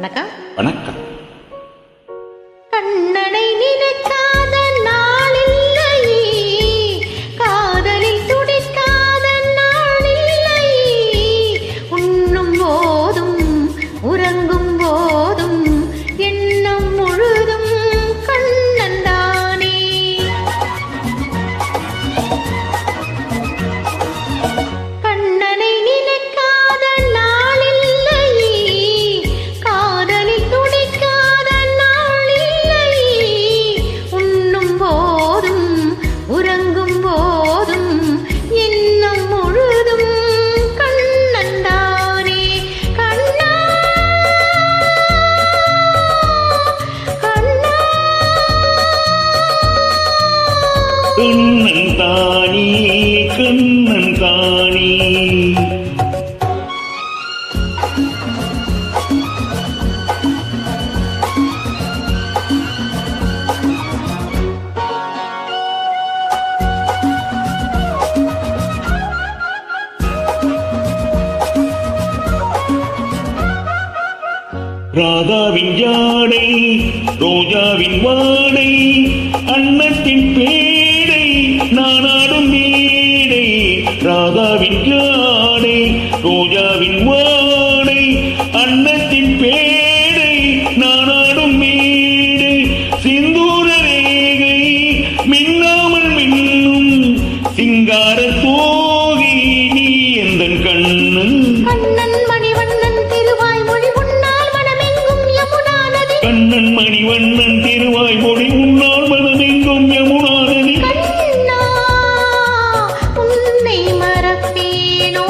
வணக்கம். வணக்கம். ராதாவின் யானை ரோஜாவின் வாடை அன்னத்தின் பேடை நானாடும் மேடை. ராதாவின் யானை ரோஜாவின் வாடை கண்ணன் மணிவண்ணன் திருவாய் மொழி உன்னால் மனமெங்கும் யமுனா நதி கண்ணா உன்னை மறப்பேனோ?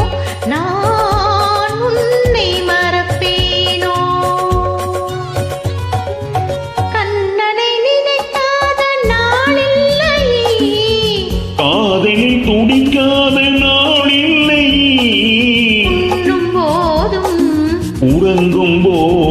நான் உன்னை மறப்பேனோ? கண்ணனை நினைக்காத காதலில் துடிக்காத நாளில்லை. போதும். உறங்கும் போதும்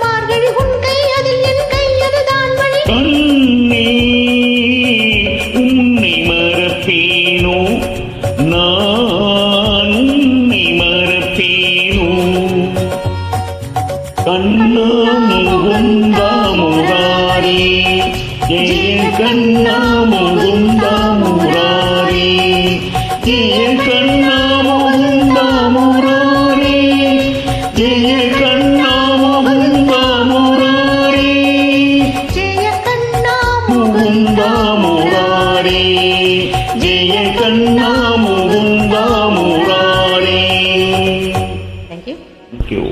மார்கழி உன் கை அதில் என் கை அதுதான் வழி கண்ணே உன்னை மறப்பேனோ? நான் உன்னை மறப்பேனோ? கண்ணா முகுந்தா முராரி ஜெய கண்ணா முகுந்தா முராரி ஜெய முராரே ஜெய Kanna Mukunda Murare thank you Thank you.